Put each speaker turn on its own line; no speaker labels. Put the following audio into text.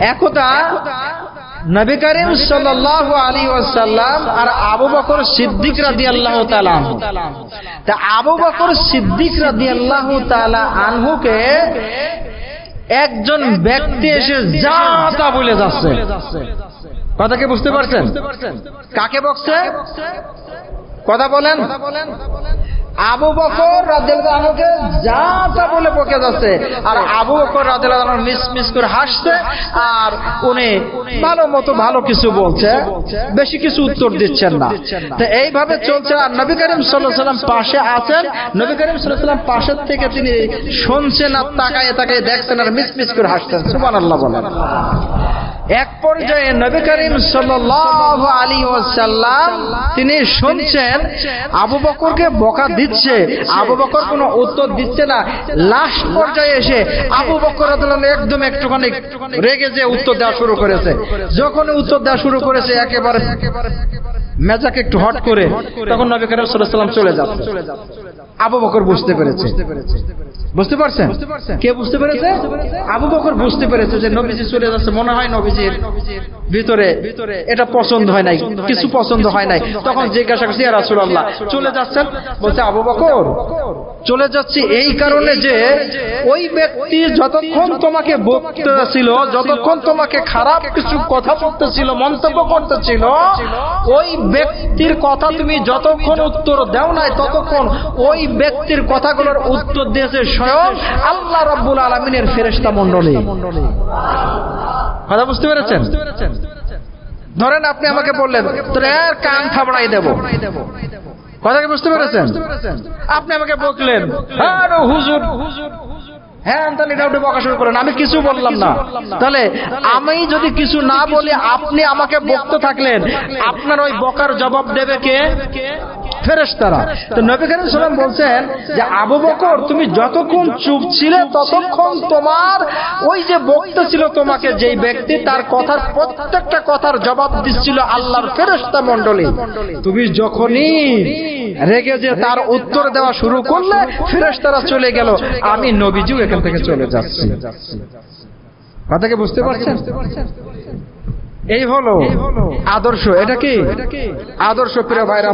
একদা নবী করিম সাল্লাল্লাহু আলাইহি ওয়াসাল্লাম আর আবু বকর সিদ্দিক রাদিয়াল্লাহু তাআলা তা আবু বকর সিদ্দিক রাদিয়াল্লাহু তাআলা আনহুকে একজন ব্যক্তি এসে যা তা বলে যাচ্ছে। কথা কি বুঝতে পারছেন? কাকে বকছে? কথা বলেন। আবু বকর আনহুকে যা তা বলে বকে যাচ্ছে। আর আবু বকর রাদিয়াল্লাহু মিস মিস করে হাসছে আর উনি ভালো মতো ভালো কিছু বলছে, বেশি কিছু উত্তর দিচ্ছেন না। তো এইভাবে চলছে আর নবী করিম সাল্লাম পাশে আছেন। নবী করিম সাল্লাম পাশের থেকে তিনি শুনছেন আর তাকায় তাকায় দেখছেন আর মিস মিস করে হাসছেন। সুবহানাল্লাহ বলেন। এক পর্যায়ে নবী করিম আলাইহি ওয়াসাল্লাম তিনি শুনছেন, আবু বকরকে বকা দিচ্ছে। আবু বকর কোনো উত্তর দিচ্ছে না। লাস্ট পর্যায়ে এসে আবু বকর একদম একটুখানি রেগে যে উত্তর দেওয়া শুরু করেছে। যখন উত্তর দেওয়া শুরু করেছে, একেবারে মেজাকে একটু হট করে তখন নবী করিম সাল্লাল্লাহু আলাইহি ওয়াসাল্লাম চলে যাচ্ছে। আবু বকর বুঝতে পেরেছে। বুঝতে পারছেন? কে বুঝতে পেরেছে? আবু বকর বুঝতে পেরেছে যে নবীজি চলে যাচ্ছে। মনে হয় নবীজির ভিতরে এটা পছন্দ হয় নাই কিছু পছন্দ হয় নাই। তখন জিজ্ঞাসা করছি রাসূলুল্লাহ চলে যাচ্ছেন? বলছে আবু বকর চলে যাচ্ছি এই কারণে যে ওই ব্যক্তি যতক্ষণ তোমাকে বকতেছিল যতক্ষণ তোমাকে খারাপ কিছু কথা বলতেছিল মন্তব্য করতেছিল ওই ব্যক্তির কথা তুমি যতক্ষণ উত্তর দাও নাই, ততক্ষণ ওই ব্যক্তির কথাগুলোর উত্তর দিয়েছে স্বয়ং আল্লাহ রাব্বুল আলমিনের ফেরেস্তা মন্ডলী কথা বুঝতে পেরেছেন? ধরেন আপনি আমাকে বললেন, তোর কান থাবড়াই দেব। কথা কি বুঝতে পেরেছেন? আপনি আমাকে বকলেন আরে হুজুর হ্যাঁ তাহলে ডাউটে বকা শুরু করেন। আমি কিছু বললাম না। তাহলে আমি যদি কিছু না বলি, আপনি আমাকে বকতে থাকলেন। আপনার ওই বকার জবাব দেবে কে? ফেরেশতারা। তো নবী করিম সাল্লাম বলছেন যে, আবু বকর, তুমি যতক্ষণ চুপ ছিলে, ততক্ষণ তোমার ওই যে ছিল তোমাকে, যেই ব্যক্তি তার কথার প্রত্যেকটা কথার জবাব দিচ্ছিল আল্লাহর ফেরেশতা মণ্ডলী। তুমি যখনই রেগে যে তার উত্তর দেওয়া শুরু করলে, ফেরেশতারা চলে গেল। আমি নবীজিও এখান থেকে চলে যাচ্ছি। কথাকে বুঝতে পারছেন? এই হলো আদর্শ। এটা কি? আদর্শ প্রিয় ভাইরা